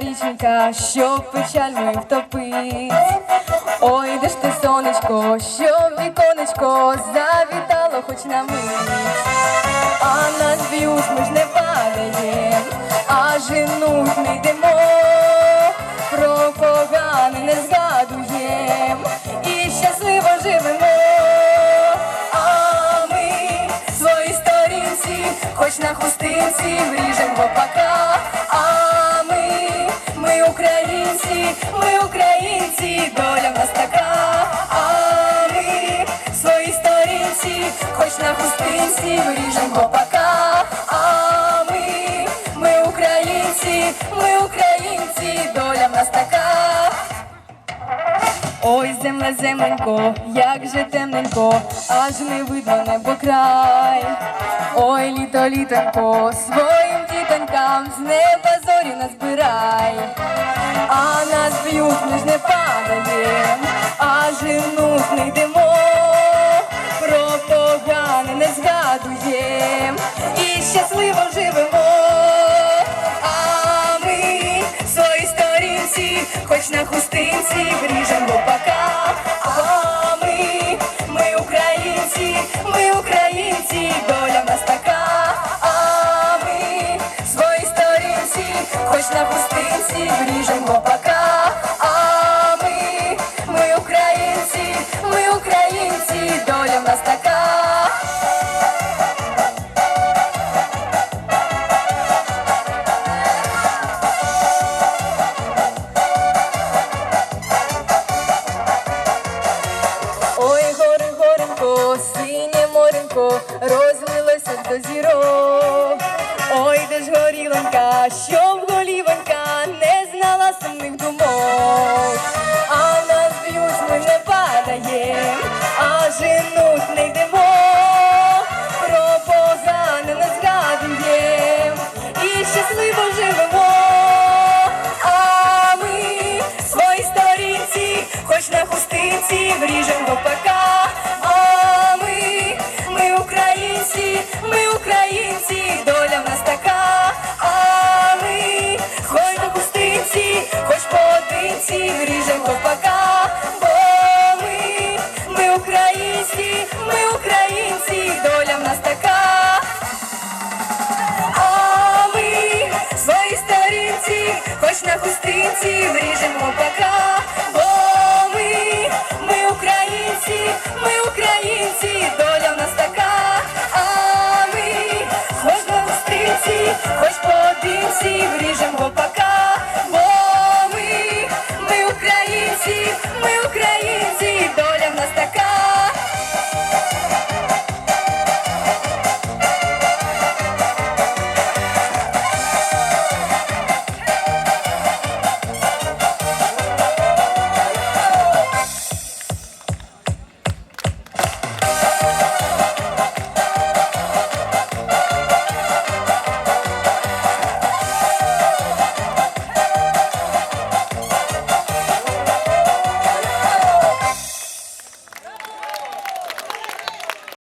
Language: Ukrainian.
річенька, щоб печаль мою втопить. Ой, де ж ти, сонечко, щоб віконечко завітало хоч на мить. А на зв'юз ми ж не падаєм, а женуть не йдемо, про погане не згадуєм хоч на хустинці вріжем гопака. А ми, ми українці, ми українці, доля в нас така. А ми свої сторінці, хоч на хустинці вріжем гопака. А ми, ми українці, ми українці, доля в нас така. Ой, земле, земленько, як же темненько, аж не видно небо край. Ой, літо, літонько, своїм дітонькам з неба зорі назбирай. А нас б'ють, ми ж не падаєм, а женуть не йдемо, про погане не згадуєм і щасливо живемо. А ми свої сторінці, хоч на хустинці вріжем гопака. Вріжем гопака. А ми, ми українці, ми українці, доля в нас така. Ой, горе, горенько, синє моренько, розлилося до зірок. Ой, де ж горілонька, не сумних думок. А на б'ють, ми не падає, а женуть не йдемо. Про погане не згадуєм і щасливо живемо. А ми свої сторінці, хоч на хустинці вріжемо гопака. всі, ми українці, доля в нас така.